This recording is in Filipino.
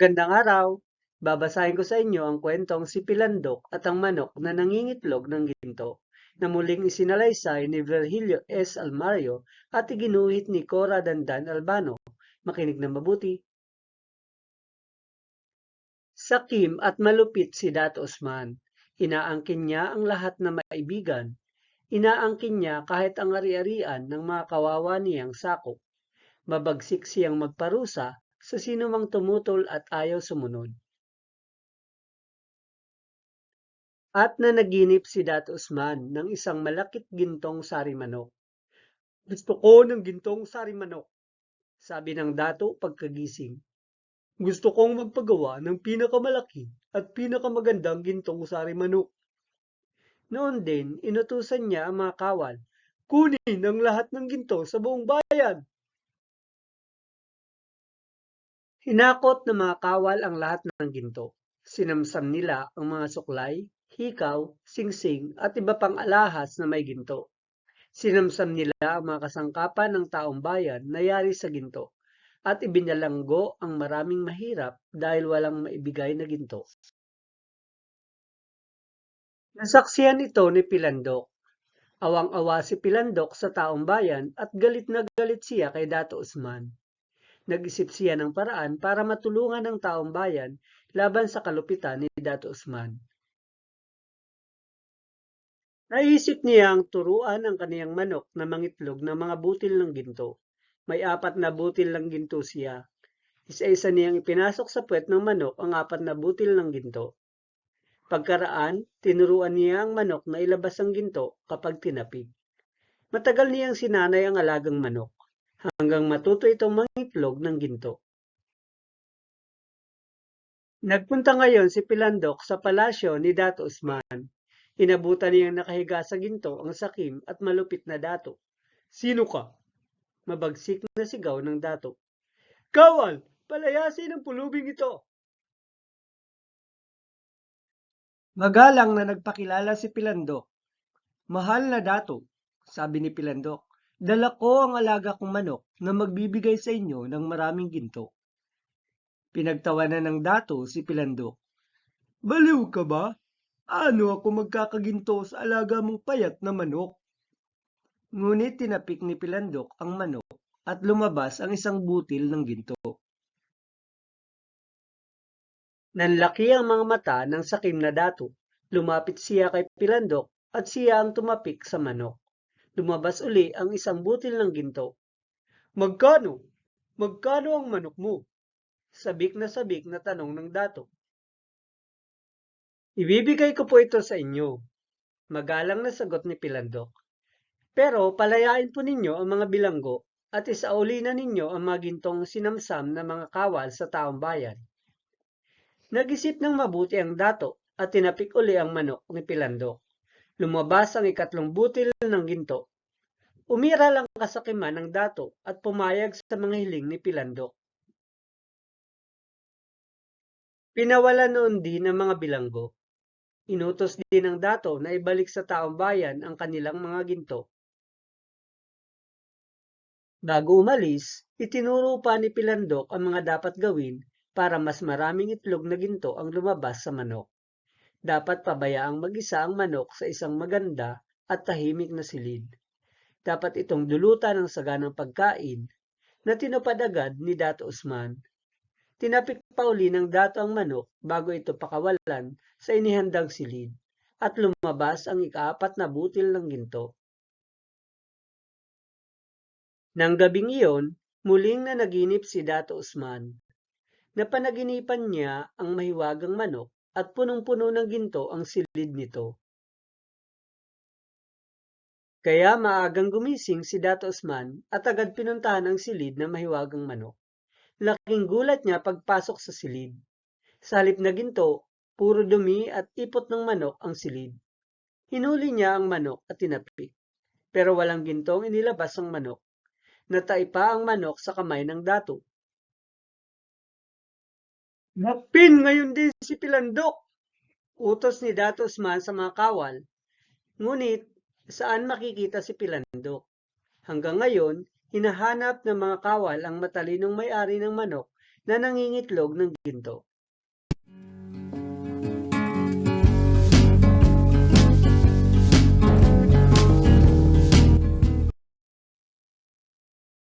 Magandang araw! Babasahin ko sa inyo ang kwentong si Pilandok at ang manok na nangingitlog ng ginto na muling isinalaysay ni Virgilio S. Almario at iginuhit ni Cora Dandan Albano. Makinig na mabuti. Sakim at malupit si Dat Osman. Inaangkin niya ang lahat na maibigan. Inaangkin niya kahit ang ari-arian ng mga kawawa niyang sakop. Mabagsik siyang magparusa sa sinumang tumutol at ayaw sumunod. At nanaginip si Dat Usman ng isang malakit gintong sari manok. Gusto ko ng gintong sari manok, sabi ng dato pagkagising. Gusto kong magpagawa ng pinakamalaki at pinakamagandang gintong sari manok. Noon din, inutusan niya ang mga kawal, kunin ang lahat ng ginto sa buong bayan. Hinakot ng mga kawal ang lahat ng ginto. Sinamsam nila ang mga suklay, hikaw, singsing at iba pang alahas na may ginto. Sinamsam nila ang mga kasangkapan ng taong bayan na yari sa ginto at ibinalanggo ang maraming mahirap dahil walang maibigay na ginto. Nasaksiyan ito ni Pilandok. Awang-awa si Pilandok sa taong bayan at galit na galit siya kay Dato Usman. Nag-isip siya ng paraan para matulungan ang taong bayan laban sa kalupitan ni Dato Usman. Naisip niyang turuan ang kaniyang manok na mangitlog ng mga butil ng ginto. May apat na butil ng ginto siya. Isa-isa niyang ipinasok sa puwet ng manok ang apat na butil ng ginto. Pagkaraan, tinuruan niya ang manok na ilabas ang ginto kapag tinapig. Matagal niyang sinanay ang alagang manok hanggang matuto itong mangitlog ng ginto. Nagpunta ngayon si Pilandok sa palasyo ni Dato Usman. Inabutan niyang nakahiga sa ginto ang sakim at malupit na dato. Sino ka? Mabagsik na sigaw ng dato. Kawal! Palayasin ang pulubing ito! Magalang na nagpakilala si Pilandok. Mahal na dato, sabi ni Pilandok. Dala ko ang alaga kong manok na magbibigay sa inyo ng maraming ginto. Pinagtawanan ng dato si Pilandok. Baliw ka ba? Ano ako magkakaginto sa alaga mong payat na manok? Ngunit tinapik ni Pilandok ang manok at lumabas ang isang butil ng ginto. Nanlaki ang mga mata ng sakim na dato. Lumapit siya kay Pilandok at siya ang tumapik sa manok. Lumabas uli ang isang butil ng ginto. Magkano? Magkano ang manok mo? Sabik na sabik na tanong ng dato. Ibibigay ko po ito sa inyo. Magalang na sagot ni Pilandok. Pero palayain po ninyo ang mga bilanggo at isauli na ninyo ang mga gintong sinamsam na mga kawal sa taong bayan. Nag-isip ng mabuti ang dato at tinapik uli ang manok ni Pilandok. Lumabas ang ikatlong butil ng ginto. Umira lang kasakiman ng dato at pumayag sa mga hiling ni Pilandok. Pinawala noon din ang mga bilanggo. Inutos din ng dato na ibalik sa taong bayan ang kanilang mga ginto. Bago umalis, itinuro pa ni Pilandok ang mga dapat gawin para mas maraming itlog na ginto ang lumabas sa manok. Dapat pabayaang mag-isa ang manok sa isang maganda at tahimik na silid. Dapat itong dulutan ng saganang pagkain na tinupad agad ni Dato Usman. Tinapik pa uli ng dato ang manok bago ito pakawalan sa inihandang silid at lumabas ang ikaapat na butil ng ginto. Nang gabing iyon, muling na naginip si Dato Usman. Napanaginipan niya ang mahiwagang manok at punong-puno ng ginto ang silid nito. Kaya maagang gumising si Dato Usman at agad pinuntahan ang silid na mahiwagang manok. Laking gulat niya pagpasok sa silid. Sa halip na ginto, puro dumi at ipot ng manok ang silid. Hinuli niya ang manok at tinapik. Pero walang gintong inilabas ang manok. Nataipa ang manok sa kamay ng dato. Napin ngayon din si Pilandok! Utos ni Dato Usman sa mga kawal. Ngunit, saan makikita si Pilandok? Hanggang ngayon, hinahanap ng mga kawal ang matalinong may-ari ng manok na nangingitlog ng ginto.